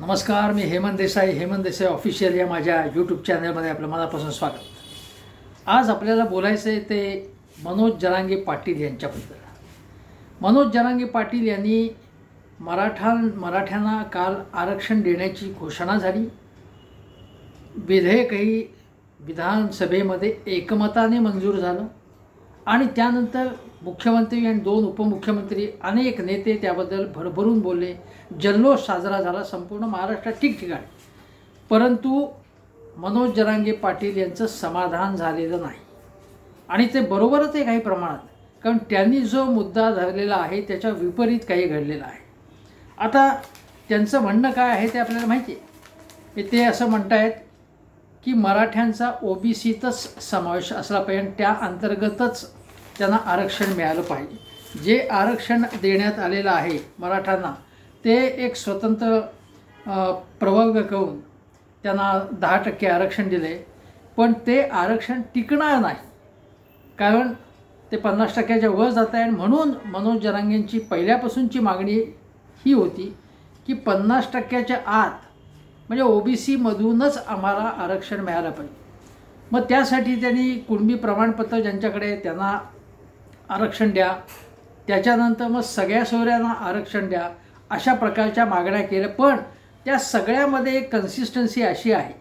नमस्कार मी हेमंत देसाई. हेमंत देसाई ऑफिशियल या माझ्या यूट्यूब चॅनलमध्ये आपलं मनापासून स्वागत. आज आपल्याला बोलायचं आहे ते मनोज जरांगे पाटील यांच्याबद्दल. मनोज जरांगे पाटील यांनी मराठा मराठ्यांना काल आरक्षण देण्याची घोषणा झाली. विधेयकही विधानसभेमध्ये एकमताने मंजूर झालं. आणि त्यानंतर मुख्यमंत्री आणि दोन उपमुख्यमंत्री अनेक नेते त्याबद्दल भरभरून बोलले. जल्लोष साजरा झाला संपूर्ण महाराष्ट्रात ठिकठिकाणी. परंतु मनोज जरांगे पाटील यांचं समाधान झालेलं नाही. आणि ते बरोबरच आहे काही प्रमाणात. कारण त्यांनी जो मुद्दा धरलेला आहे त्याच्या विपरीत काही घडलेलं आहे. आता त्यांचं म्हणणं काय आहे ते आपल्याला माहिती आहे. ते असं म्हणतायत की मराठ्यांचा ओ बी सीतच समावेश असला पाहिजे आणि त्या अंतर्गतच त्यांना आरक्षण मिळालं पाहिजे. जे आरक्षण देण्यात आलेलं आहे मराठ्यांना ते एक स्वतंत्र प्रवर्ग करून त्यांना दहा टक्के आरक्षण दिले पण ते आरक्षण टिकणार नाही. कारण ते पन्नास टक्क्याच्या वर जात आहे म्हणून मनोज जरांगेंची पहिल्यापासूनची मागणी ही होती की पन्नास टक्क्याच्या आत म्हणजे ओ बी सीमधूनच आम्हाला आरक्षण मिळालं पाहिजे. मग त्यासाठी त्यांनी कुणबी प्रमाणपत्र ज्यांच्याकडे त्यांना आरक्षण द्या. त्याच्यानंतर मग सगळ्या सोयऱ्यांना आरक्षण द्या. अशा प्रकारच्या मागण्या केल्या. पण त्या सगळ्यामध्ये एक कन्सिस्टन्सी अशी आहे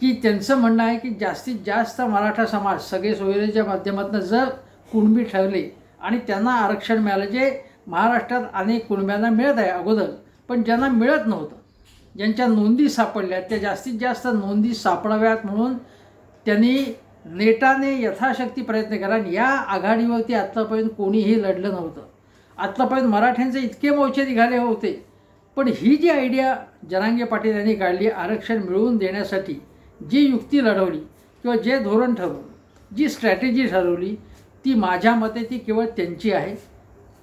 की त्यांचं म्हणणं आहे की जास्तीत जास्त मराठा समाज सगळे सोयरेच्या माध्यमातून जर कुणबी ठरले आणि त्यांना आरक्षण मिळालं जे महाराष्ट्रात अनेक कुणब्यांना मिळत आहे अगोदर पण ज्यांना मिळत नव्हतं ज्यांच्या नोंदी सापडल्या त्या जास्तीत जास्त नोंदी सापडाव्यात म्हणून त्यांनी नेटाने यथाशक्ती प्रयत्न करा आणि या आघाडीवरती आत्तापर्यंत कोणीही लढलं नव्हतं. आत्तापर्यंत मराठ्यांचे इतके मोर्चे निघाले होते. पण ही जी आयडिया जनांगे पाटील यांनी काढली आरक्षण मिळवून देण्यासाठी जी युक्ती लढवली किंवा जे धोरण ठरवलं जी स्ट्रॅटेजी ठरवली ती माझ्या मते ती केवळ त्यांची आहे.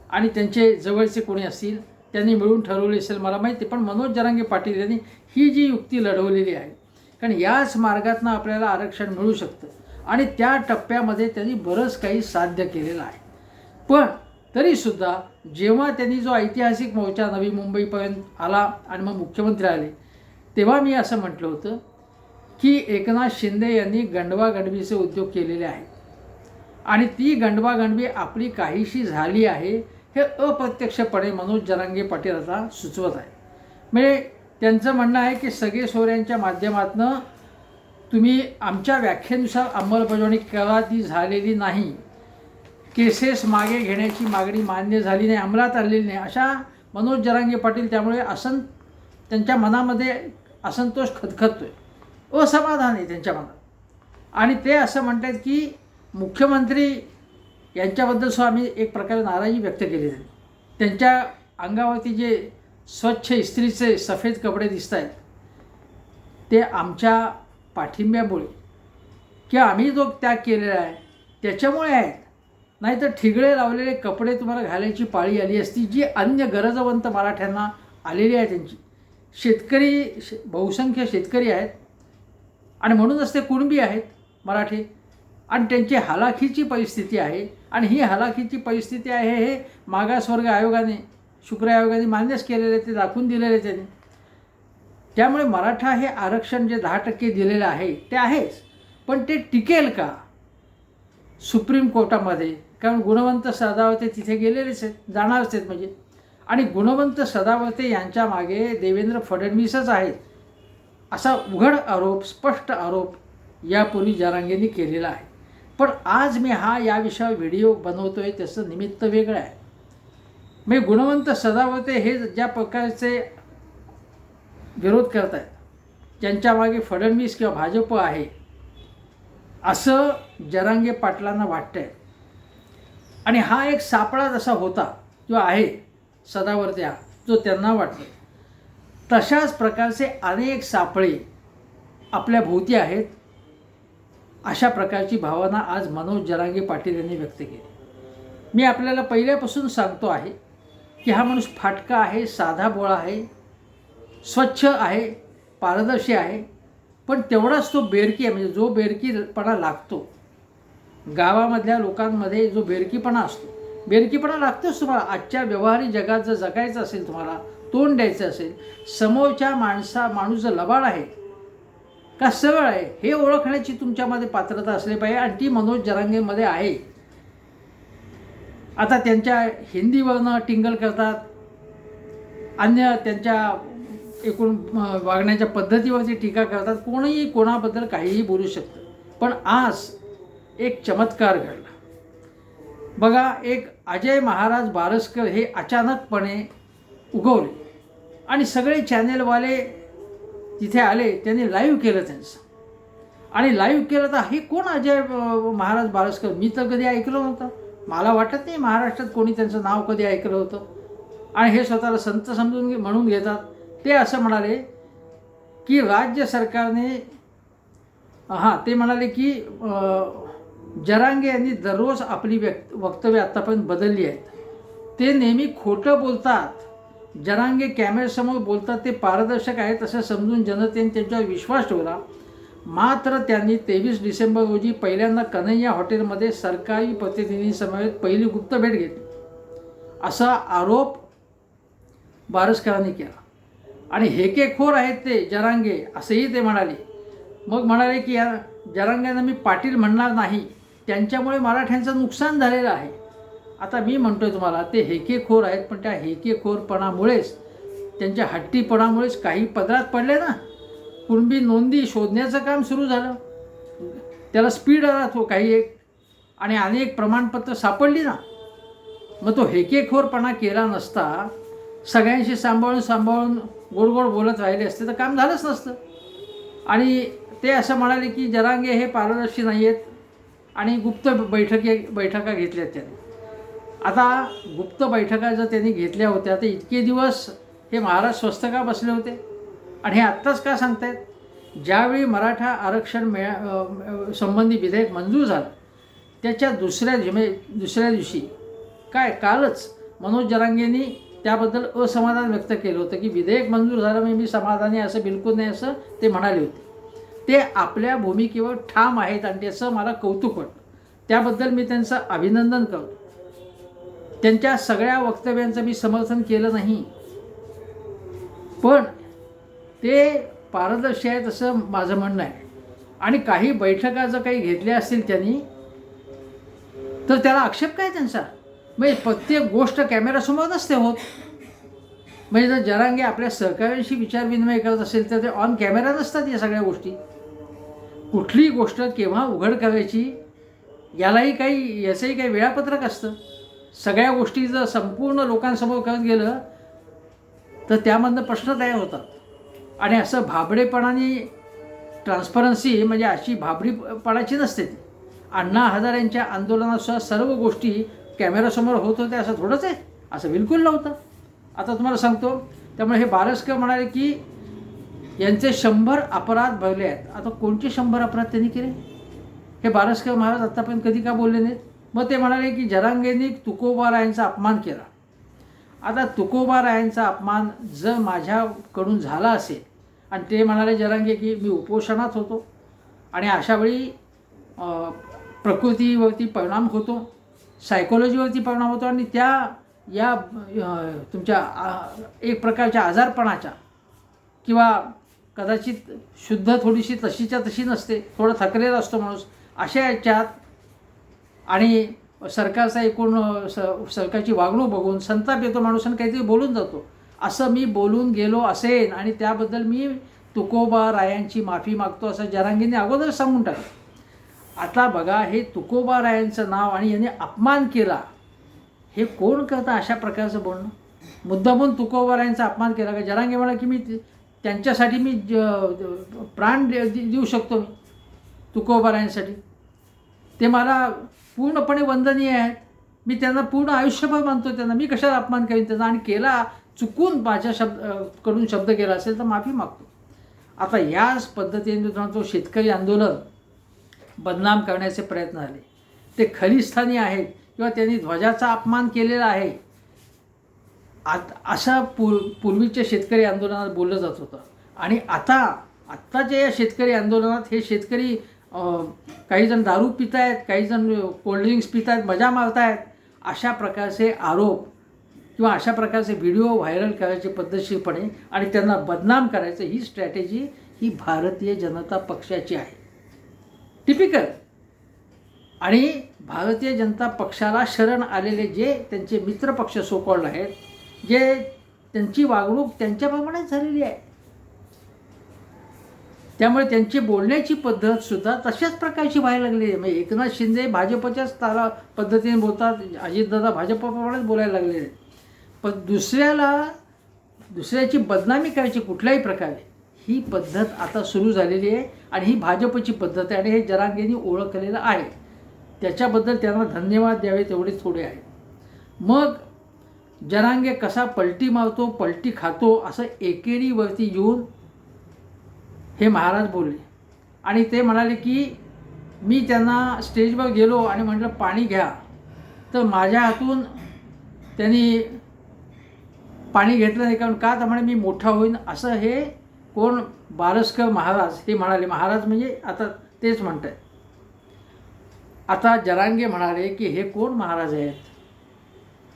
आणि त्यांचे जवळचे कोणी असतील त्यांनी मिळून ठरवली असेल मला माहिती पण मनोज जरांगे पाटील यांनी ही जी युक्ती लढवलेली आहे कारण याच मार्गातनं आपल्याला आरक्षण मिळू शकतं. आणि त्या टप्प्यामध्ये त्यांनी बरंच काही साध्य केलेलं आहे. पण तरीसुद्धा जेव्हा त्यांनी जो ऐतिहासिक मोर्चा नवी मुंबईपर्यंत आला आणि मग मुख्यमंत्री आले तेव्हा मी असं म्हटलं होतं की एकनाथ शिंदे यांनी गंडवागंडवीचे उद्योग केलेले आहेत. आणि ती गंडवागंडवी आपली काहीशी झाली आहे हे अप्रत्यक्षपणे मनोज जरांगे पाटील आता सुचवत आहे म्हणजे त्यांचं म्हणणं आहे की सगळे सोऱ्यांच्या माध्यमातनं तुम्ही आमच्या व्याख्येनुसार अंमलबजावणी करा ती झालेली नाही. केसेस मागे घेण्याची मागणी मान्य झाली नाही अंमलात आलेली नाही. अशा मनोज जरांगे पाटील त्यामुळे असं त्यांच्या मनामध्ये असंतोष खदखदतोय. असमाधान आहे त्यांच्या मनात. आणि ते असं म्हणतात की मुख्यमंत्री यांच्याबद्दल सुद्धा आम्ही एक प्रकारे नाराजी व्यक्त केली त्यांनी त्यांच्या अंगावरती जे स्वच्छ इस्त्रीचे सफेद कपडे दिसत आहेत ते आमच्या पाठिंब्यामुळे. की आम्ही जो त्याग केलेला आहे त्याच्यामुळे आहेत. नाहीतर ठिगळे लावलेले कपडे तुम्हाला घालायची पाळी आली असती जी अन्य गरजवंत मराठ्यांना आलेली आहे त्यांची. शेतकरी शे बहुसंख्य शेतकरी आहेत. आणि म्हणूनच ते कुणबी आहेत मराठी. आणि त्यांची हलाखीची परिस्थिती आहे. आणि ही हलाखीची परिस्थिती आहे हे मागासवर्ग आयोगाने शुक्र आयोगाने मान्यच केलेले ते दाखवून दिलेले त्यांनी. त्यामुळे मराठा हे आरक्षण जे दहा टक्के दिलेलं आहे ते आहेच. पण ते टिकेल का? सुप्रीम कोर्टामध्ये. कारण गुणवंत सदावते तिथे गेलेलेच आहेत जाणारच आहेत म्हणजे. आणि गुणवंत सदावते यांच्या मागे देवेंद्र फडणवीसच आहेत. असा उघड आरोप स्पष्ट आरोप यापूर्वी जरांगेंनी केलेला आहे. पण आज मी हा या विषयावर व्हिडिओ बनवतो आहे त्याचं निमित्त वेगळं आहे. मी गुणवंत सदावते हे ज्या प्रकारचे विरोध करत आहेत ज्यांच्या मागे फडणवीस किंवा भाजप आहे असं जरांगे पाटलांना वाटतं आहे आणि हा एक सापळा जसा होता किंवा आहे सदावर्त्या जो त्यांना वाटतो तशाच प्रकारचे अनेक सापळे आपल्या भोवती आहेत. अशा प्रकारची भावना आज मनोज जरांगे पाटील यांनी व्यक्त केली. मी आपल्याला पहिल्यापासून सांगतो आहे की हा माणूस फाटका आहे साधा बोळा आहे. स्वच्छ आहे पारदर्शी आहे पण तेवढाच तो बेरकी आहे म्हणजे जो बेरकीपणा लागतो. गावामधल्या लोकांमध्ये जो बेरकीपणा असतो. बेरकीपणा लागतोच तुम्हाला. आजच्या व्यवहारी जगात जर जगायचं असेल तुम्हाला तोंड द्यायचं असेल समोरच्या माणसा माणूस जर लबाड आहे का सरळ आहे हे ओळखण्याची तुमच्यामध्ये पात्रता असली पाहिजे. आणि ती मनोज जरांगेमध्ये आहे. आता त्यांच्या हिंदीवरनं टिंगल करतात. अन्य त्यांच्या एकूण वागण्याच्या पद्धतीवरती टीका करतात कोणीही कोणाबद्दल काहीही बोलू शकतं. पण आज एक चमत्कार घडला. बघा एक अजय महाराज बारसकर हे अचानकपणे उगवले. आणि सगळे चॅनेलवाले तिथे आले त्यांनी लाईव्ह केलं त्यांचं. आणि लाईव्ह केलं तर हे कोण अजय महाराज बारसकर? मी तर कधी ऐकलं नव्हतं. मला वाटत नाही महाराष्ट्रात कोणी त्यांचं नाव कधी ऐकलं होतं. आणि हे स्वतःला संत समजून घे- म्हणून घेतात. ते असं म्हणाले की राज्य सरकारने हां ते म्हणाले की जरांगे यांनी दररोज आपली व्यक्त वक्तव्य आत्तापर्यंत बदलली आहेत. ते नेहमी खोटं बोलतात. जरांगे कॅमेऱ्यासमोर बोलतात ते पारदर्शक आहेत असं समजून जनतेने त्यांच्यावर विश्वास ठेवला. मात्र त्यांनी तेवीस डिसेंबर रोजी पहिल्यांदा कन्हैया हॉटेलमध्ये सरकारी प्रतिनिधींसमवेत पहिली गुप्त भेट घेतली. असा आरोप बारसकरांनी केला. आणि हेकेखोर आहेत ते जरांगे असेही ते म्हणाले. मग म्हणाले की या जरांग्यांना मी पाटील म्हणणार नाही. त्यांच्यामुळे मराठ्यांचं नुकसान झालेलं आहे. आता मी म्हणतोय तुम्हाला ते हेकेखोर आहेत पण त्या हेकेखोरपणामुळेच त्यांच्या हट्टीपणामुळेच काही पदरात पडले ना. कुणबी नोंदी शोधण्याचं काम सुरू झालं. त्याला स्पीड आला तो काही एक आणि अनेक प्रमाणपत्र सापडली ना. मग तो हेकेखोरपणा केला नसता सगळ्यांशी सांभाळून सांभाळून गोड गोड बोलत राहिले असते तर काम झालंच नसतं. आणि ते असं म्हणाले की जरांगे हे पारदर्शी नाही आहेत आणि गुप्त बैठकी बैठका घेतल्या त्यांनी. आता गुप्त बैठका जर त्यांनी घेतल्या होत्या तर इतके दिवस हे महाराज स्वस्त का बसले होते? आणि हे आत्ताच का सांगतायत? ज्यावेळी मराठा आरक्षण मिळा संबंधी विधेयक मंजूर झालं त्याच्या दुसऱ्या दिमे दुसऱ्या दिवशी काय कालच मनोज जरांगेंनी त्याबद्दल असमाधान व्यक्त केलं होतं की विधेयक मंजूर झालं म्हणजे मी समाधानी असं बिलकुल नाही असं ते म्हणाले होते. ते आपल्या भूमिकेवर ठाम आहेत आणि त्याचं मला कौतुक वाटतं. त्याबद्दल मी त्यांचं अभिनंदन करतो. त्यांच्या सगळ्या वक्तव्यांचं मी समर्थन केलं नाही. पण ते पारदर्शी आहेत असं माझं म्हणणं आहे. आणि काही बैठका जर काही घेतल्या असतील त्यांनी तर त्याला आक्षेप काय त्यांचा? म्हणजे प्रत्येक गोष्ट कॅमेरासमोर नसते होत. म्हणजे जर जरांगे आपल्या सहकार्यांशी विचारविनिमय करत असेल तर ते ऑन कॅमेरा नसतात या सगळ्या गोष्टी. कुठली गोष्ट केव्हा उघड करायची यालाही काही याचंही काही वेळापत्रक असतं. सगळ्या गोष्टी जर संपूर्ण लोकांसमोर करत गेलं तर त्यामधनं प्रश्न तयार होतात. आणि असं भाबडेपणाने ट्रान्सपरन्सी म्हणजे अशी भाबडीपणाची नसते ती. अण्णा हजारेंच्या आंदोलनासुद्धा सर्व गोष्टी कॅमेरासमोर होत होते असं थोडंच आहे? असं बिलकुल नव्हतं. आता तुम्हाला सांगतो त्यामुळे हे बारसकर म्हणाले की यांचे शंभर अपराध भरले आहेत. आता कोणते शंभर अपराध त्यांनी केले? हे बारसकर महाराज आत्तापर्यंत कधी का बोलले नाहीत? मग ते म्हणाले की जरांगेनी तुकोबारायांचा अपमान केला. आता तुकोबारायांचा अपमान जर माझ्याकडून झाला असेल आणि ते म्हणाले जरांगे की मी उपोषणात होतो आणि अशावेळी प्रकृतीवरती परिणाम होतो सायकोलॉजीवरती परिणाम होतो आणि त्या या तुमच्या एक प्रकारच्या आजारपणाच्या किंवा कदाचित शुद्ध थोडीशी तशीच्या तशी नसते थोडं थकलेला असतो माणूस अशा याच्यात आणि सरकारचा एकूण स सरकारची वागणूक बघून संताप येतो माणूस आणि काहीतरी बोलून जातो. असं मी बोलून गेलो असेन आणि त्याबद्दल मी तुकोबा रायांची माफी मागतो असं जरांगीने अगोदर सांगून टाकलं. आता बघा हे तुकोबा रायांचं नाव आणि यांनी अपमान केला. हे कोण करतं अशा प्रकारचं बोलणं? मुद्दामून तुकोबारायांचा अपमान केला का? जरांगे म्हणा की मी ते- त्यांच्यासाठी मी ज- प्राण दे- देऊ शकतो मी तुकोबा रायांसाठी ते मला पूर्णपणे वंदनीय आहेत. मी त्यांना पूर्ण आयुष्यभर मानतो त्यांना. मी कशाला अपमान करीन त्यांना? आणि केला चुकून माझ्या शब्दकडून शब्द केला असेल तर माफी मागतो. आता याच पद्धतीने तो शेतकरी आंदोलन बदनाम करण्याचे प्रयत्न झाले ते खलिस्थानी आहेत किंवा त्यांनी ध्वजाचा अपमान केलेला आहे. आत अशा पूर पूर्वीच्या शेतकरी आंदोलनात बोललं जात होतं. आणि आता आत्ताच्या या शेतकरी आंदोलनात हे शेतकरी काहीजण दारू पित आहेत काहीजण कोल्ड्रिंक्स पित आहेत मजा मारत आहेत अशा प्रकारचे आरोप किंवा अशा प्रकारचे व्हिडिओ व्हायरल करायचे पद्धतशीरपणे आणि त्यांना बदनाम करायचं ही स्ट्रॅटेजी ही भारतीय जनता पक्षाची आहे. टिपिकल आणि भारतीय जनता पक्षाला शरण आलेले जे त्यांचे मित्रपक्ष सोकॉल्ड आहेत जे त्यांची वागणूक त्यांच्याप्रमाणेच झालेली आहे. त्यामुळे त्यांची बोलण्याची पद्धत सुद्धा तशाच प्रकारची व्हायला लागली आहे. म्हणजे एकनाथ शिंदे भाजपच्याच तारा पद्धतीने बोलतात अजितदादा भाजपप्रमाणेच बोलायला लागलेले आहेत. पण दुसऱ्याला दुसऱ्याची बदनामी करायची कुठल्याही प्रकारे ही पद्धत आता सुरू झालेली आहे आणि ही भाजपची पद्धत आहे आणि हे जरांगेंनी ओळखलेलं आहे. त्याच्याबद्दल त्यांना धन्यवाद द्यावे तेवढे थोडे आहे मग जरांगे कसा पलटी मारतो पलटी खातो असं एकेरीवरती येऊन हे महाराज बोलले. आणि ते म्हणाले की मी त्यांना स्टेजवर गेलो आणि म्हटलं पाणी घ्या. तर माझ्या हातून त्यांनी पाणी घेतलं नाही कारण का? तर म्हणे मी मोठा होईन. असं हे कोण बारसकर महाराज हे म्हणाले महाराज म्हणजे आता तेच म्हणत आहे आता जरांगे म्हणाले की हे कोण महाराज आहेत?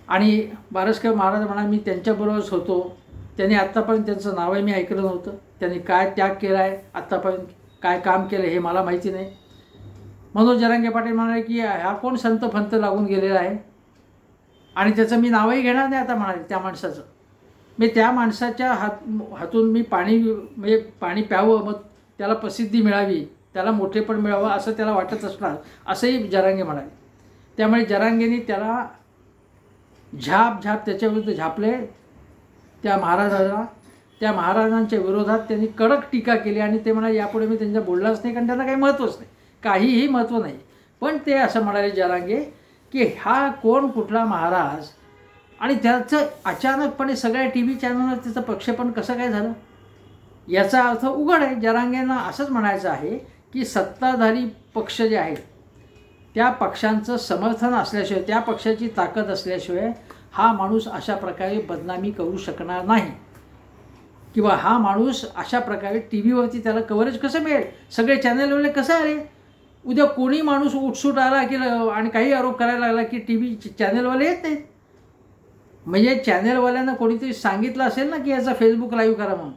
आणि बारसकर महाराज म्हणा मी त्यांच्याबरोबरच होतो. त्यांनी आत्तापर्यंत त्यांचं नावही मी ऐकलं नव्हतं. त्यांनी काय त्याग केला आहे आत्तापर्यंत काय काम केलं हे मला माहिती नाही. मनोज जरांगे पाटील म्हणाले की हा कोण संत फंत लागून गेलेला आहे? आणि त्याचं मी नावही घेणार नाही आता म्हणाले त्या माणसाचं. मी त्या माणसाच्या हात हातून मी पाणी म्हणजे पाणी प्यावं मग त्याला प्रसिद्धी मिळावी त्याला मोठेपण मिळावं असं त्याला वाटत असणार असंही जरांगे म्हणाले. त्यामुळे जरांगेने त्याला झाप झाप त्याच्याविरुद्ध झापले. त्या महाराजाला त्या महाराजांच्या विरोधात त्यांनी कडक टीका केली आणि ते म्हणाले यापुढे मी त्यांच्या बोललाच नाही कारण त्यांना काही महत्त्वच नाही. काहीही महत्त्व नाही. पण ते असं म्हणाले जरांगे की हा कोण कुठला महाराज आणि त्याचं अचानकपणे सगळ्या टी व्ही चॅनलवर त्याचं प्रक्षेपण कसं काय झालं? याचा अर्थ उघड आहे. जरांगेंना असंच म्हणायचं आहे की सत्ताधारी पक्ष जे आहेत त्या पक्षांचं समर्थन असल्याशिवाय त्या पक्षाची ताकद असल्याशिवाय हा माणूस अशा प्रकारे बदनामी करू शकणार नाही. किंवा हा माणूस अशा प्रकारे टी व्हीवरती त्याला कव्हरेज कसं मिळेल? सगळे चॅनलवाले कसं आले? उद्या कोणी माणूस उठसूट आला की आणि काही आरोप करायला लागला की टी व्ही चॅनलवाले येत नाहीत. म्हणजे चॅनलवाल्यानं कोणीतरी सांगितलं असेल ना की याचा फेसबुक लाईव्ह करा म्हणून.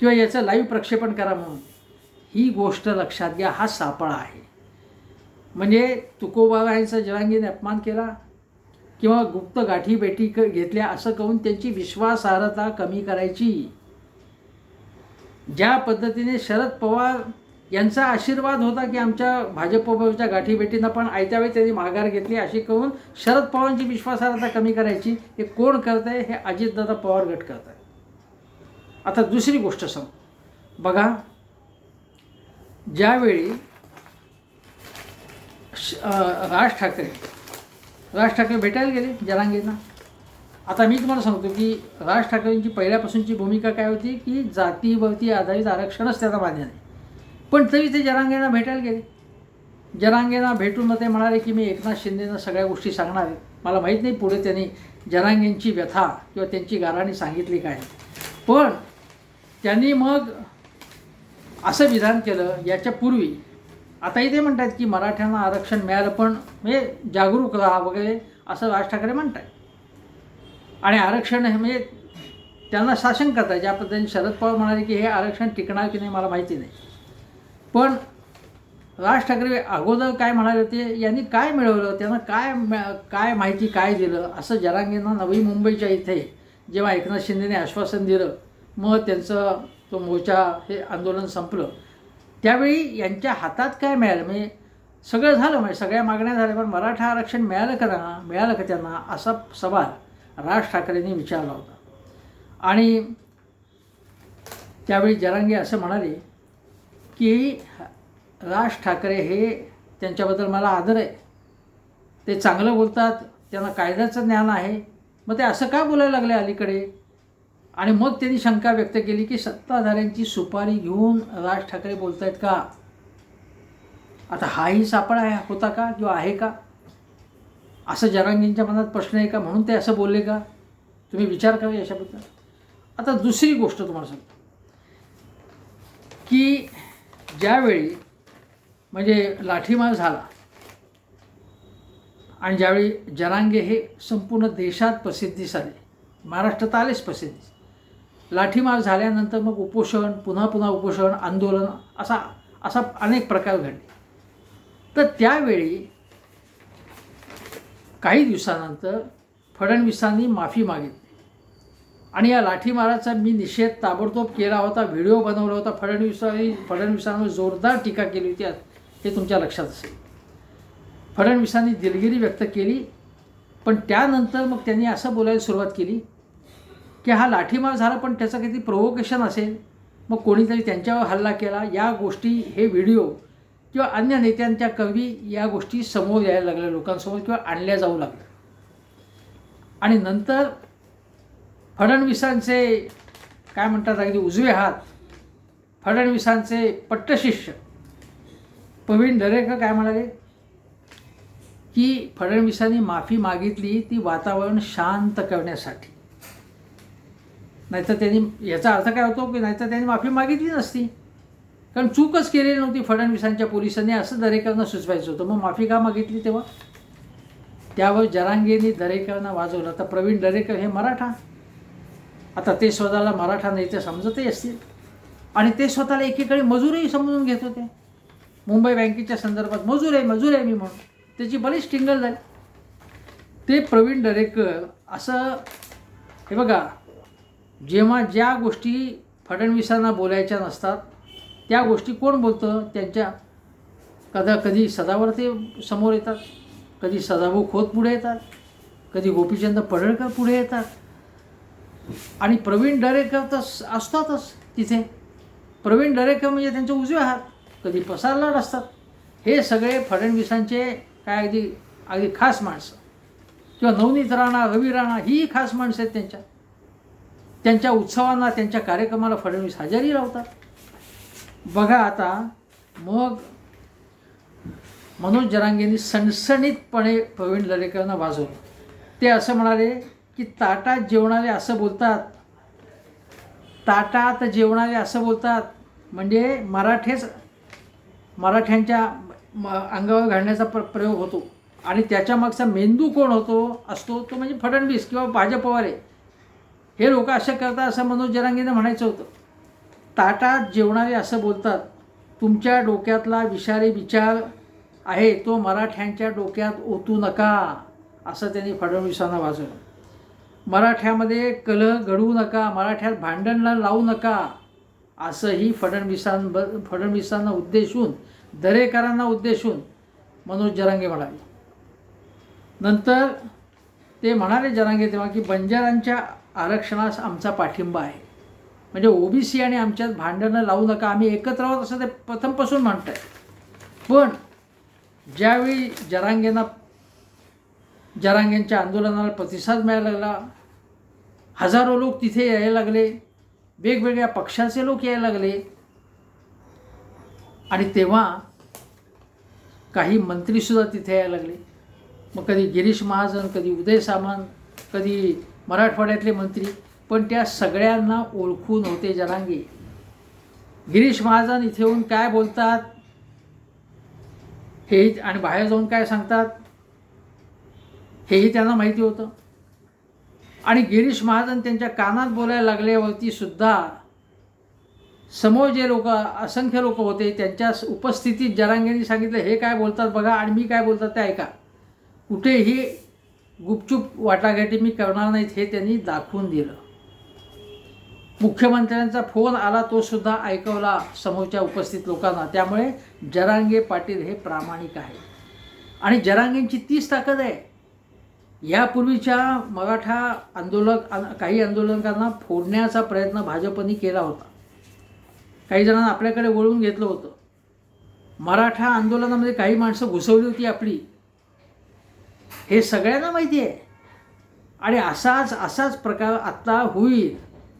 किंवा याचं लाईव्ह प्रक्षेपण करा म्हणून. ही गोष्ट लक्षात घ्या हा सापळा आहे. म्हणजे तुकोबा यांचा जरांगीने अपमान केला किंवा गुप्त गाठी भेटी क घेतल्या असं करून त्यांची विश्वासार्हता कमी करायची. ज्या पद्धतीने शरद पवार यांचा आशीर्वाद होता की आमच्या भाजपच्या गाठीभेटींना पण आयत्या वेळी त्यांनी माघार घेतली अशी करून शरद पवारांची विश्वासार्हता कमी करायची हे कोण करत आहे हे अजितदादा पवार गट करत आहे आता दुसरी गोष्ट सांग. बघा ज्यावेळी राज ठाकरे राज ठाकरे भेटायला गेले जरांगेंना. आता मी तुम्हाला सांगतो की राज ठाकरेंची पहिल्यापासूनची भूमिका काय होती की जातीवरती आधारित आरक्षणच त्यांना मान्य नाही. पण तरी ते जरांगेंना भेटायला गेले. जरांगेंना भेटून मग ते म्हणाले की मी एकनाथ शिंदेंना सगळ्या गोष्टी सांगणार आहे. मला माहीत नाही पुढे त्यांनी जरांगेंची व्यथा किंवा त्यांची गाराणी सांगितली काय. पण त्यांनी मग असं विधान केलं. याच्यापूर्वी आताही ते म्हणतात की मराठ्यांना आरक्षण मिळालं पण म्हणजे जागरूक राहा वगैरे असं राज ठाकरे म्हणत आहे आणि आरक्षण हे म्हणजे त्यांना शासन करतात ज्या पद्धतीने शरद पवार म्हणाले की हे आरक्षण टिकणार की नाही मला माहिती नाही. पण राज ठाकरे अगोदर काय म्हणाले होते यांनी काय मिळवलं त्यांना काय काय माहिती काय दिलं असं जरांगींना नवी मुंबईच्या इथे जेव्हा एकनाथ शिंदेने आश्वासन दिलं मग त्यांचं तो मोर्चा हे आंदोलन संपलं. त्यावेळी यांच्या हातात काय मिळालं? म्हणजे सगळं झालं म्हणजे सगळ्या मागण्या झाल्या पण मराठा आरक्षण मिळालं का ना मिळालं का त्यांना? असा सवाल राज ठाकरेंनी विचारला होता. आणि त्यावेळी जरांगे असं म्हणाले की राज ठाकरे हे त्यांच्याबद्दल मला आदर आहे. ते चांगलं बोलतात त्यांना कायद्याचं ज्ञान आहे. मग ते असं का बोलायला लागले अलीकडे? आणि मग त्यांनी शंका व्यक्त केली की सत्ताधाऱ्यांची सुपारी घेऊन राज ठाकरे बोलत आहेत का? आता हाही सापळा आहे होता का किंवा आहे का? असं जरांगींच्या मनात प्रश्न आहे का? म्हणून ते असं बोलले का? तुम्ही विचार करा याच्याबद्दल. आता दुसरी गोष्ट तुम्हाला सांगतो. की ज्यावेळी म्हणजे लाठीमार झाला आणि ज्यावेळी जरांगे हे संपूर्ण देशात प्रसिद्धीस आले महाराष्ट्रात आलेच प्रसिद्धी लाठीमार झाल्यानंतर मग उपोषण पुन्हा पुन्हा उपोषण आंदोलन असा असा अनेक प्रकार घडले. तर त्यावेळी काही दिवसानंतर फडणवीसांनी माफी मागितली. आणि या लाठीमाराचा मी निषेध ताबडतोब केला होता व्हिडिओ बनवला होता फडणवीसांनी फडणवीसांवर जोरदार टीका केली होती हे तुमच्या लक्षात असेल. फडणवीसांनी दिलगिरी व्यक्त केली पण त्यानंतर मग त्यांनी असं बोलायला सुरुवात केली की हा लाठीमार झाला पण त्याचं काहीतरी प्रोवोकेशन असेल मग कोणीतरी त्यांच्यावर हल्ला केला या गोष्टी हे व्हिडिओ किंवा अन्य नेत्यांच्या कवी या गोष्टी समोर यायला लागल्या लोकांसमोर किंवा आणल्या जाऊ लागल्या. आणि नंतर फडणवीसांचे काय म्हणतात अगदी उजवे हात. फडणवीसांचे पट्टशिष्य. प्रवीण दरेकर काय म्हणाले? की फडणवीसांनी माफी मागितली ती वातावरण शांत करण्यासाठी. नाहीतर त्यांनी याचा अर्थ काय होतो की नाहीतर त्यांनी माफी मागितली नसती. कारण चूकच केलेली नव्हती फडणवीसांच्या पोलिसांनी असं दरेकरांना सुचवायचं होतं. मग माफी का मागितली तेव्हा? त्यावर जरांगेनी दरेकरांना वाजवलं. तर प्रवीण दरेकर हे मराठा. आता ते स्वतःला मराठा नेते समजतही असतील. आणि ते स्वतःला एकीकडे मजूरही समजून घेत होते. मुंबई बँकेच्या संदर्भात मजूर आहे मजूर आहे मी म्हणून. त्याची बरीच टिंगल झाली. ते प्रवीण दरेकर असं हे बघा जेव्हा ज्या गोष्टी फडणवीसांना बोलायच्या नसतात त्या गोष्टी कोण बोलतं? त्यांच्या कदा कधी सदावर ते समोर येतात कधी सदाभाऊ खोत पुढे येतात कधी गोपीचंद पडळकर पुढे येतात. आणि प्रवीण दरेकर तर असतातच तिथे. प्रवीण दरेकर म्हणजे त्यांचे उजवे हात. कधी पसारलाड असतात. हे सगळे फडणवीसांचे काय अगदी अगदी खास माणसं. किंवा नवनीत राणा रवी राणा ही खास माणसं आहेत त्यांच्या. त्यांच्या उत्सवांना त्यांच्या कार्यक्रमाला फडणवीस हजेरी लावतात. बघा आता मग मनोज जरांगेंनी सणसणीतपणे प्रवीण दरेकरांना वाजवलं. ते असं म्हणाले की ताटात जेवणारे असं बोलतात. ताटात जेवणारे असं बोलतात. म्हणजे मराठेच मराठ्यांच्या म अंगावर घालण्याचा प्र प्रयोग होतो. आणि त्याच्यामागचा मेंदू कोण होतो असतो तो म्हणजे फडणवीस किंवा भाजपवाले हे लोक असं करतात असं मनोज जरांगीनं म्हणायचं होतं. ताटात जेवणारे असं बोलतात. तुमच्या डोक्यातला विषारी विचार आहे तो मराठ्यांच्या डोक्यात ओतू नका असं त्यांनी फडणवीसांना वाजवलं. मराठ्यामध्ये कलह घडवू नका मराठ्यात भांडणला लावू नका असंही फडणवीसांब फडणवीसांना उद्देशून दरेकरांना उद्देशून मनोज जरांगे म्हणाले. नंतर ते म्हणाले जरांगे तेव्हा की बंजारांच्या आरक्षणास आमचा पाठिंबा आहे. म्हणजे ओबीसी आणि आमच्यात भांडणं लावू नका आम्ही एकत्र आहोत असं ते प्रथमपासून म्हणत आहे पण ज्यावेळी जरांगेंना जरांगेंच्या आंदोलनाला प्रतिसाद मिळायला लागला हजारो लोक तिथे यायला लागले. वेगवेगळ्या पक्षाचे लोक यायला लागले. आणि तेव्हा काही मंत्रीसुद्धा तिथे यायला लागले. मग कधी गिरीश महाजन कधी उदय सामंत कधी मराठवाड्यातले मंत्री. पण त्या सगळ्यांना ओळखून होते जरांगे. गिरीश महाजन इथे येऊन काय बोलतात? हे आणि बाहेर जाऊन काय सांगतात? हेही त्यांना माहिती होतं. आणि गिरीश महाजन त्यांच्या कानात बोलायला लागल्यावरती सुद्धा समोर जे लोक असंख्य लोक होते त्यांच्या उपस्थितीत जरांगेंनी सांगितलं हे काय बोलतात बघा आणि मी काय बोलतात ते ऐका. कुठेही गुपचूप वाटाघाटी मी करणार नाहीत हे त्यांनी दाखवून दिलं. मुख्यमंत्र्यांचा फोन आला तो सुद्धा ऐकवला समोरच्या उपस्थित लोकांना. त्यामुळे जरांगे पाटील हे प्रामाणिक आहे आणि जरांगेंची तीच ताकद आहे. यापूर्वीच्या मराठा आंदोलक काही आंदोलकांना फोडण्याचा प्रयत्न भाजपने केला होता. काही जणांना आपल्याकडे वळून घेतलं होतं. मराठा आंदोलनामध्ये काही माणसं घुसवली होती आपली. हे सगळ्यांना माहिती आहे. आणि असाच असाच प्रकार आत्ता होईल.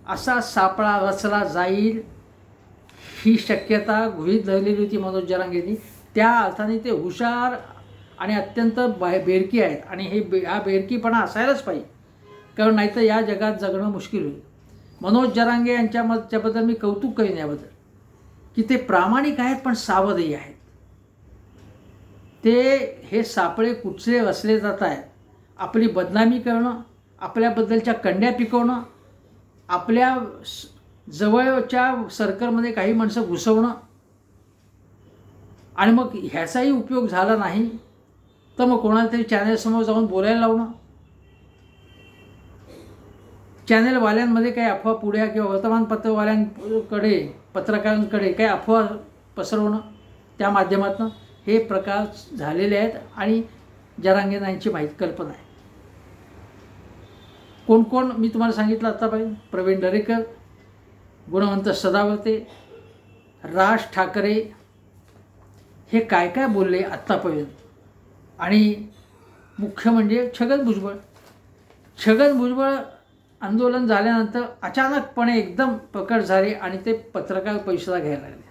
असा सापळा रचला जाईल. ही शक्यता गृहीत धरलेली होती मनोज जरांगेंनी. त्या अर्थाने ते हुशार आणि अत्यंत बाय बेरकी आहेत. आणि हे बे हा बेरकीपणा असायलाच पाहिजे. कारण नाहीतर या जगात जगणं मुश्किल होईल. मनोज जरांगे यांच्या त्याबद्दल मी कौतुक करीन याबद्दल. की ते प्रामाणिक आहेत पण सावधही आहेत. ते हे सापळे कुठचे वसले जात आहेत. आपली बदनामी करणं आपल्याबद्दलच्या कंड्या पिकवणं आपल्या स- जवळच्या सर्कलमध्ये काही माणसं घुसवणं. आणि मग ह्याचाही उपयोग झाला नाही. तर मग कोणाला तरी चॅनलसमोर जाऊन बोलायला लावणं चॅनलवाल्यांमध्ये काही अफवा पुढ्या किंवा वर्तमानपत्रवाल्यांकडे पत्रकारांकडे काही अफवा पसरवणं त्या माध्यमातून हे प्रकार झालेले आहेत आणि जरांगेनांची माहिती कल्पना आहे. कोण कोण मी तुम्हाला सांगितलं आत्तापर्यंत प्रवीण दरेकर गुणवंत सदावर्ते राज ठाकरे हे काय काय बोलले आत्तापर्यंत आणि मुख्य म्हणजे छगन भुजबळ. छगन भुजबळ आंदोलन झाल्यानंतर अचानकपणे एकदम पकड झाली आणि ते पत्रकार परिषदा घ्यायला लागले.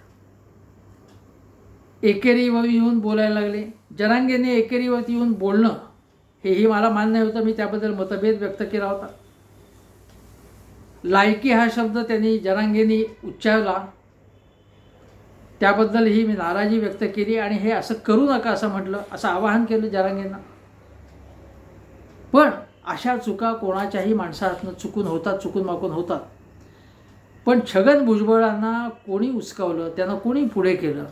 एकेरीवर येऊन बोलायला लागले. जरांगेने एकेरीवरती येऊन बोलणं हेही मला मान्य होतं. मी त्याबद्दल मतभेद व्यक्त केला होता. लायकी हा शब्द त्यांनी जरांगेनी उच्चारला. त्याबद्दलही मी नाराजी व्यक्त केली आणि हे असं करू नका असं म्हटलं असं आवाहन केलं जरांगेंना. पण अशा चुका कोणाच्याही माणसातनं चुकून होतात चुकून माकून होतात. पण छगन भुजबळांना कोणी उचकावलं त्यांना कोणी पुढे केलं?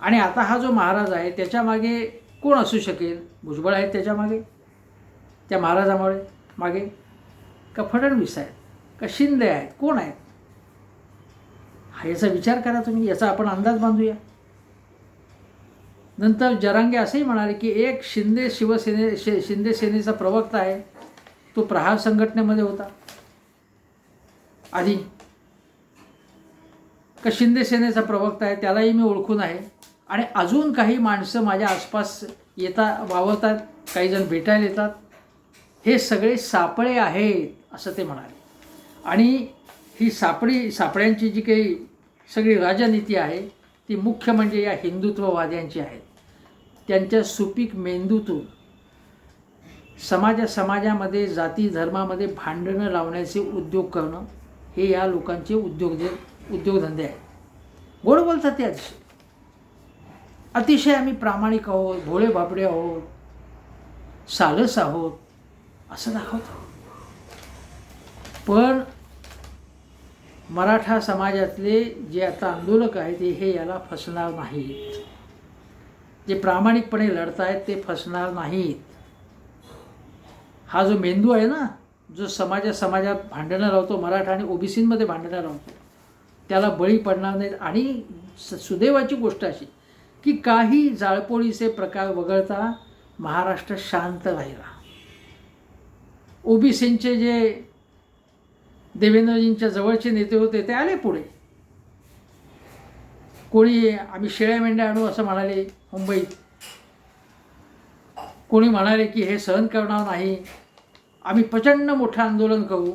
आणि आता हा जो महाराज आहे त्याच्यामागे कोण असू शकेल? भुजबळ आहेत त्याच्यामागे त्या महाराजामुळे मागे? का फडणवीस आहेत? का शिंदे आहेत? कोण आहेत? याचा विचार करा तुम्ही याचा आपण अंदाज बांधूया. नंतर जरांगे असंही म्हणाले की एक शिंदे शिवसेने शे शिंदे सेनेचा प्रवक्ता आहे. तो प्रहार संघटनेमध्ये होता. आधी. का शिंदे सेनेचा प्रवक्ता आहे त्यालाही मी ओळखून आहे. आणि अजून काही माणसं माझ्या आसपास येता वावरतात काही जण भेटायला येतात. हे सगळे सापळे आहेत असं ते म्हणाले. आणि ही सापडी सापड्यांची जी काही सगळी राजनीती आहे ती मुख्य म्हणजे या हिंदुत्ववाद्यांची आहे. त्यांच्या सुपीक मेंदूतून समाजा समाजामध्ये जाती धर्मामध्ये भांडणं लावण्याचे उद्योग करणं हे या लोकांचे उद्योग उद्योगधंदे आहेत. गोड बोलतात ते अतिशय. अतिशय आम्ही प्रामाणिक आहोत भोळे बापडे आहोत सालस आहोत असं दाखवतो. पण मराठा समाजातले जे आता आंदोलक आहेत ते हे याला फसणार नाहीत. जे प्रामाणिकपणे लढतायत ते फसणार नाहीत. हा जो मेंदू आहे ना जो समाजा समाजात भांडणं लावतो मराठा आणि ओबीसीमध्ये भांडणं लावतो त्याला बळी पडणार नाहीत. आणि सुदैवाची गोष्ट अशी की काही जाळपोळीचे प्रकार वगळता महाराष्ट्र शांत राहिला. ओबीसींचे जे देवेंद्रजींच्या जवळचे नेते होते ते आले पुढे. कोणी आम्ही शेळ्या मेंढ्या आणू असं म्हणाले मुंबईत. कोणी म्हणाले की हे सहन करणार नाही. आम्ही प्रचंड मोठं आंदोलन करू.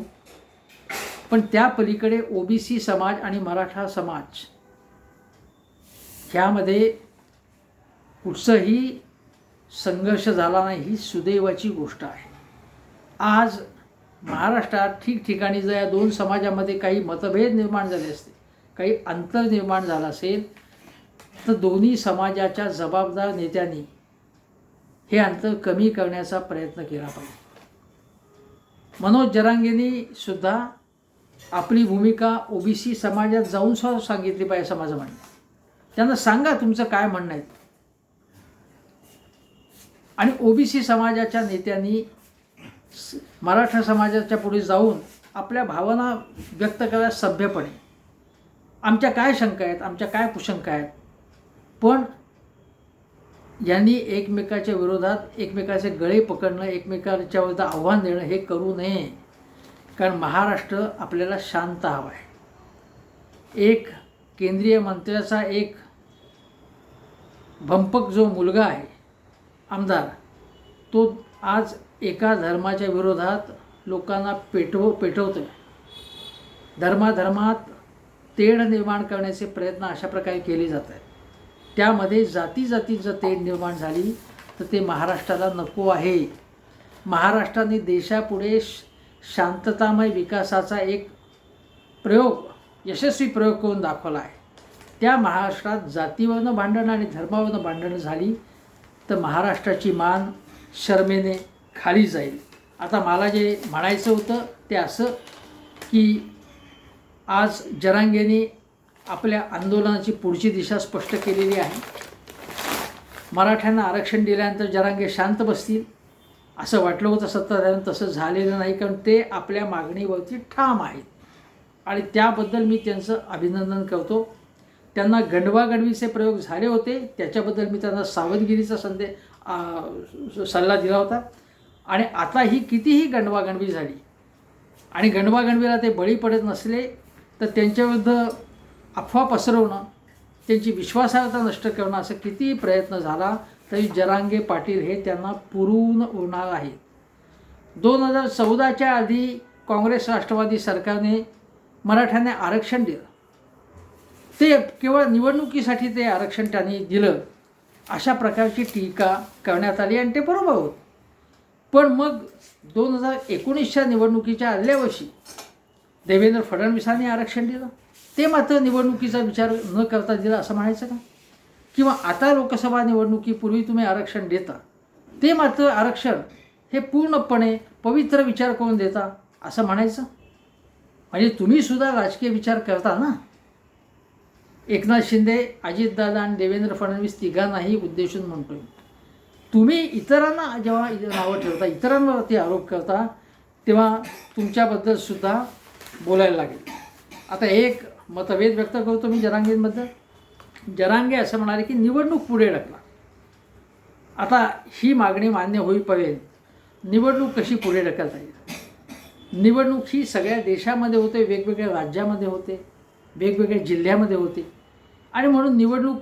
पण त्या पलीकडे ओबीसी समाज आणि मराठा समाज ह्यामध्ये कुठचंही संघर्ष झाला नाही ही सुदैवाची गोष्ट आहे. आज महाराष्ट्रात ठिकठिकाणी जर या दोन समाजामध्ये काही मतभेद निर्माण झाले असते काही अंतर निर्माण झालं असेल तर दोन्ही समाजाच्या जबाबदार नेत्यांनी हे अंतर कमी करण्याचा प्रयत्न केला पाहिजे. मनोज जरांगेंनी सुद्धा आपली भूमिका ओबीसी समाजात जाऊन सुद्धा सांगितली पाहिजे समाज म्हणणं त्यांना सांगा तुमचं काय म्हणणं आहे. आणि ओबीसी समाजाच्या नेत्यांनी मराठा समाजाच्या पुढे जाऊन आपल्या भावना व्यक्त करायला सभ्यपणे. आमच्या काय शंका आहेत? आमच्या काय कुशंका आहेत? पण यांनी एकमेकाच्या विरोधात एकमेकाचे गळे पकडणं एकमेकाच्या विरुद्ध आव्हान देणं हे करू नये. कारण महाराष्ट्र आपल्याला शांत हवा आहे. एक केंद्रीय मंत्र्याचा एक भंपक जो मुलगा आहे आमदार तो आज एका धर्माच्या विरोधात लोकांना पेटव पेटवतो आहे धर्माधर्मात तेढ निर्माण करण्याचे प्रयत्न अशा प्रकारे केले जात आहेत. त्यामध्ये जाती जाती जर तेढ निर्माण झाली तर ते महाराष्ट्राला नको आहे. महाराष्ट्राने देशापुढे श- शांततामय विकासाचा एक प्रयोग यशस्वी प्रयोग करून दाखवला आहे. त्या महाराष्ट्रात जातीवरनं भांडणं आणि धर्मावरनं भांडणं झाली तर महाराष्ट्राची मान शर्मेने खाली जाईल. आता मला जे म्हणायचं होतं ते असं की आज जरांगेने आपल्या आंदोलनाची पुढची दिशा स्पष्ट केलेली आहे. मराठ्यांना आरक्षण दिल्यानंतर जरांगे शांत बसतील. असं वाटलं होतं सत्ताधाऱ्यांना तसं झालेलं नाही कारण ते आपल्या मागणीवरती ठाम आहेत. आणि त्याबद्दल मी त्यांचं अभिनंदन करतो. त्यांना गंडवागंडवीचे प्रयोग झाले होते त्याच्याबद्दल मी त्यांना सावधगिरीचा संदेश सल्ला दिला होता. आणि आता ही कितीही गंडवागंडवी झाली आणि गंडवागंडवीला ते बळी पडत नसले तर त्यांच्याविरुद्ध अफवा पसरवणं त्यांची विश्वासार्हता नष्ट करणं असं कितीही प्रयत्न झाला तरी जरांगे पाटील हे त्यांना पुरवून उरणार आहेत. दोन हजार चौदाच्या आधी काँग्रेस राष्ट्रवादी सरकारने मराठ्यांना आरक्षण दिलं. ते केवळ निवडणुकीसाठी ते आरक्षण त्यांनी दिलं अशा प्रकारची टीका करण्यात आली आणि ते बरोबर होतं. पण मग दोन हजार एकोणीसच्या निवडणुकीच्या आदल्या वर्षी देवेंद्र फडणवीसांनी आरक्षण दिलं. ते मात्र निवडणुकीचा विचार न करता दिला असं म्हणायचं का? किंवा आता लोकसभा निवडणुकीपूर्वी तुम्ही आरक्षण देता ते मात्र आरक्षण हे पूर्णपणे पवित्र विचार करून देता असं म्हणायचं? म्हणजे तुम्हीसुद्धा राजकीय विचार करता ना? एकनाथ शिंदे अजितदादा आणि देवेंद्र फडणवीस तिघांनाही उद्देशून म्हणतोय. तुम्ही इतरांना जेव्हा नावं ठेवता इतरांवरती आरोप करता तेव्हा तुमच्याबद्दल सुद्धा बोलायला लागेल. आता एक मतभेद व्यक्त करतो मी जरांगेंबद्दल. जरांगे असं म्हणाले की निवडणूक पुढे ढकला. आता ही मागणी मान्य होईपर्यंत निवडणूक कशी पुढे ढकलता येईल? निवडणूक ही सगळ्या देशामध्ये होते वेगवेगळ्या राज्यामध्ये होते वेगवेगळ्या जिल्ह्यामध्ये होते. आणि म्हणून निवडणूक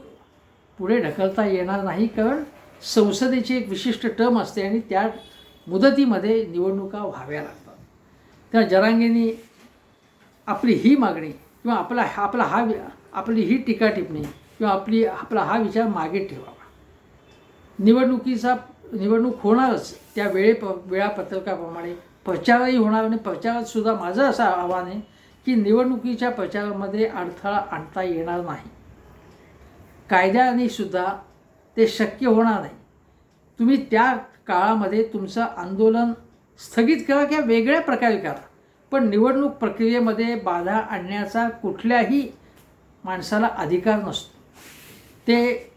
पुढे ढकलता येणार नाही कारण संसदेची एक विशिष्ट टर्म असते आणि त्या मुदतीमध्ये निवडणुका व्हाव्या लागतात. त्या जरांगेनी आपली ही मागणी किंवा आपला आपला हा वि- आपली ही टीका टिप्पणी किंवा आपली आपला हा विचार मागे ठेवावा. निवडणुकीचा निवडणूक होणारच त्या वेळे प वेळापत्रकाप्रमाणे प्रचारही होणार आणि प्रचारात सुद्धा माझं असं आव्हान आहे की निवडणुकीच्या प्रचारामध्ये अडथळा आणता येणार नाही. कायद्याने सुद्धा ते शक्य होणार नाही. तुम्ही त्या काळामध्ये तुमचं आंदोलन स्थगित करा किंवा वेगळ्या प्रकारे करा. पण निवडणूक प्रक्रियेमध्ये बाधा आणण्याचा कुठल्याही माणसाला अधिकार नसतो. ते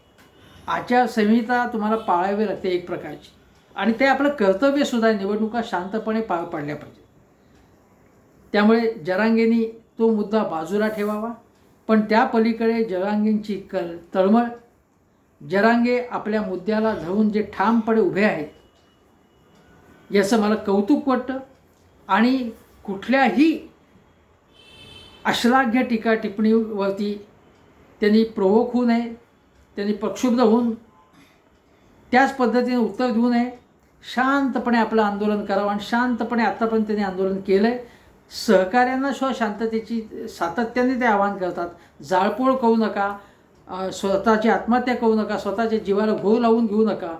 आचारसंहिता तुम्हाला पाळावी लागते एक प्रकारची. आणि ते आपलं कर्तव्यसुद्धा निवडणुका शांतपणे पार पाडल्या पाहिजे त्यामुळे जरांगेनी तो मुद्दा बाजूला ठेवावा. पण त्या पलीकडे जरांगेंची कल तळमळ जरांगे आपल्या मुद्द्याला धरून जे ठामपणे उभे आहेत याचं मला कौतुक वाटतं. आणि कुठल्याही अश्लाघ्य टीका टिप्पणीवरती त्यांनी प्रोवोक होऊ नये त्यांनी प्रक्षुब्ध होऊन त्याच पद्धतीने उत्तर देऊ नये. शांतपणे आपलं आंदोलन करावं आणि शांतपणे आत्तापर्यंत त्यांनी आंदोलन केलं आहे सहकाऱ्यांना सुद्धा शांततेची सातत्याने ते आवाहन करतात. जाळपोळ करू नका. स्वतःची आत्महत्या करू नका स्वतःच्या जीवाला घोर लावून घेऊ नका.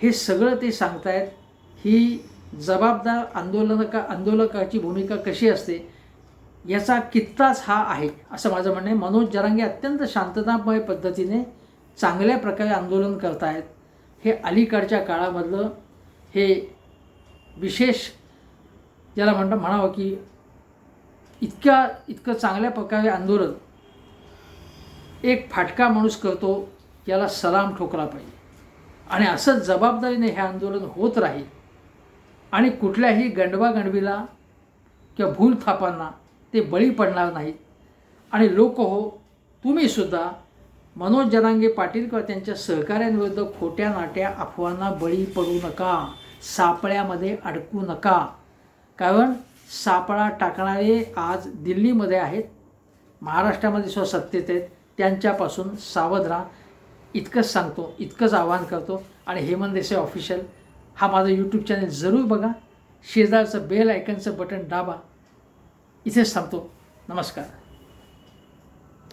हे सगळं ते सांगतायत. ही जबाबदार आंदोलनका आंदोलकाची भूमिका कशी असते याचा कित्ताच हा आहे असं माझं म्हणणं आहे. मनोज जरांगे अत्यंत शांततामय पद्धतीने चांगल्या प्रकारे आंदोलन करतायत. हे अलीकडच्या काळामधलं हे विशेष ज्याला म्हणतं म्हणावं की इतक्या इतकं चांगल्या प्रकारे आंदोलन एक फाटका माणूस करतो याला सलाम ठोकला पाहिजे. आणि असं जबाबदारीने हे आंदोलन होत राहील. आणि कुठल्याही गंडवागंडवीला किंवा भूल थापांना ते बळी पडणार नाहीत. आणि लोक हो तुम्हीसुद्धा मनोज जनांगे पाटील किंवा त्यांच्या सहकाऱ्यांविरुद्ध खोट्या नाट्या अफवांना बळी पडू नका. सापळ्यामध्ये अडकू नका. कारण सापळा टाकणारे आज दिल्लीमध्ये आहेत. महाराष्ट्रामध्ये सुद्धा सत्तेत आहेत. त्यांच्यापासून सावध राहा. इतकंच सांगतो इतकंच आवाहन करतो. आणि हेमंत देसाई ऑफिशियल हा माझा यूट्यूब चॅनल जरूर बघा. शेजारचं बेल आयकनचं बटन दाबा. इथेच थांबतो. नमस्कार.